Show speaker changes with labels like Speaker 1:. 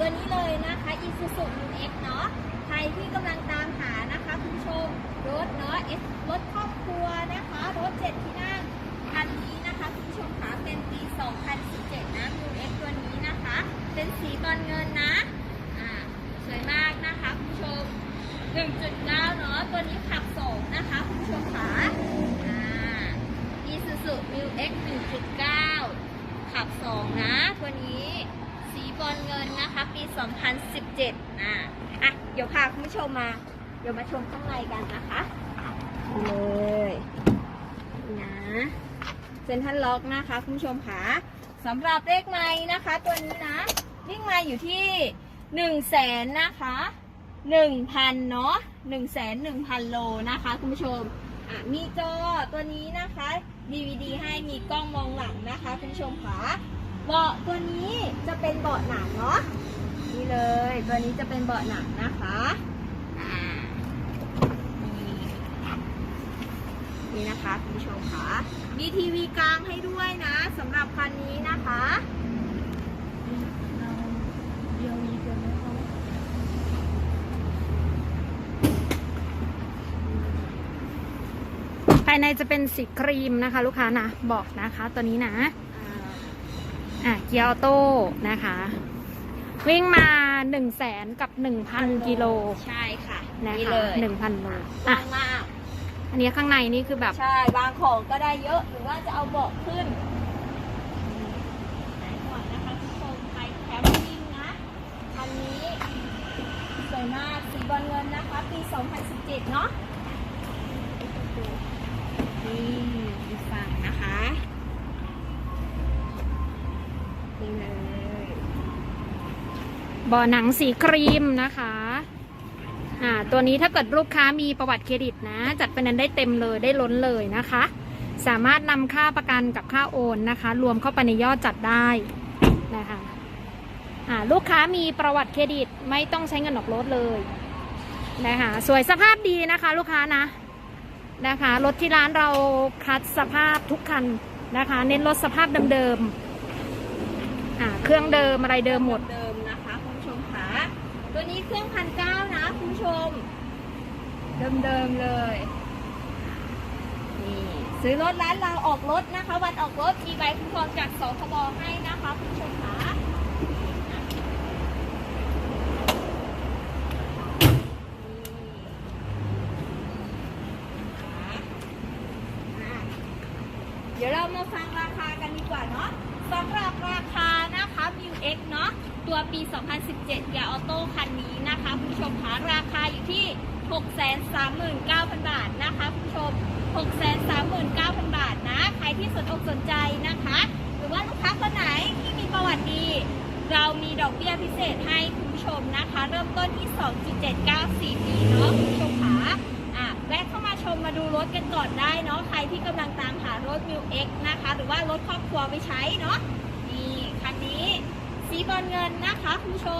Speaker 1: เลยนะคะ Isuzu X เนาะ ใครที่กำลังตามหานะคะคุณผู้ชมรถเนาะ S รถครอบครัวนะคะ รถเจ็ดที่นั่งคันนี้นะคะคุณผู้ชมคะเป็นปี 2017 นะ New X ตัวนี้นะคะ เป็นสีบอลเงินนะ อ่า สวยมากนะคะคุณผู้ชม 1.9 เนาะ ตัวนี้ขับสองนะคะคุณผู้ชมคะอ่า Isuzu New X 1.9 ขับ 2 นะ ตัวนี้ สีบอลเงินนะคะ ปี 2017 อะอะ เดี๋ยวพาคุณผู้ชมมา เดี๋ยวมาชมข้างในกันนะคะเลยนะเซ็นทรัลล็อกนะคะ คุณผู้ชมค่ะสำหรับเลขไม้นะคะ ตัวนี้นะเลขไม้อยู่ที่1นึ่งแสนนะคะ1,000เนาะ1นึ่งแสนหนึ่งพันโลนะคะ คุณผู้ชมอะมีจอตัวนี้นะคะ DVD ให้มีกล้องมองหลังนะคะ คุณผู้ชมค่ะ เบาะตัวนี้จะเป็นเบาะหนังเนาะนี่เลย ตัวนี้จะเป็นเบาะหนังนะคะอ่านี่นะคะคุณผู้ชมค่ะมีทีวีกลางให้ด้วยนะสำหรับคันนี้นะคะ
Speaker 2: ภายในจะเป็นสีครีมนะคะ ลูกค้านะบอกนะคะตัวนี้นะ
Speaker 1: อ่า
Speaker 2: อะเกียร์ออโต้นะคะ วิ่งมา1นึ่งแสนกับ 1,000 กิโล
Speaker 1: ใช่ค่ะ
Speaker 2: นะ
Speaker 1: นี่
Speaker 2: คะ
Speaker 1: เลย
Speaker 2: หนึ่งพันโล
Speaker 1: ก
Speaker 2: อะ
Speaker 1: ว้างมาก
Speaker 2: อันนี้ข้างในนี่คือแบบ
Speaker 1: ใช่วางของก็ได้เยอะหรือว่าจะเอาเบาะขึ้นไหนก่อนนะคะทุกคนใครแคมปิ้งนะคันนี้สวยมากสีบอลเงินนะคะ ปี 2017 เนาะ
Speaker 2: บาะหนังสีครีมนะคะอ่าตัวนี้ถ้าเกิดลูกค้ามีประวัติเครดิตนะ จัดเป็นนั้นได้เต็มเลยได้ล้นเลยนะคะ สามารถนำค่าประกันกับค่าโอนนะคะ รวมเข้าไปในยอดจัดได้นะคะอ่าลูกค้ามีประวัติเครดิตไม่ต้องใช้เงินออกรถเลยนะคะสวยสภาพดีนะคะ ลูกค้านะนะคะรถที่ร้านเราคัดสภาพทุกคันนะคะ เน้นรถสภาพเดิมๆอ่าเครื่องเดิมอะไรเดิมหมด
Speaker 1: ตัวนี้เครื่องพันเก้านะคุณผู้ชม เดิมๆเลย นี่ซื้อรถร้านเราออกรถนะคะ วันออกรถมีใบคุ้มครองจากสคบให้นะคะคุณผู้ชมค่ะเดี๋ยวเรามาฟังราคากันดีกว่าเนาะสำหรับราคานะคะ m ิว X เนาะ ตัวปี 2017เกียร์ออโต้คันนี้นะคะคุณผู้ชมคะราคาอยู่ที่ 639,000 บาทนะคะคุณผู้ชม 639,000 บาทนะ ใครที่สนอกสนใจนะคะ หรือว่าลูกค้าคนไหนที่มีประวัติดี เรามีดอกเบี้ยพิเศษให้คุณผู้ชมนะคะ เริ่มต้นที่ 2.794ปีเนาะคุณผู้ชมคะอะแวะเข้ามาชมมาดูรถกันก่อนได้เนาะใครที่กำลังตามหารถ m ิว X นะคะ หรือว่ารถครอบครัวไปใช้เนาะนี่คันนี้ สีบอลเงินนะคะคุณผู้ชม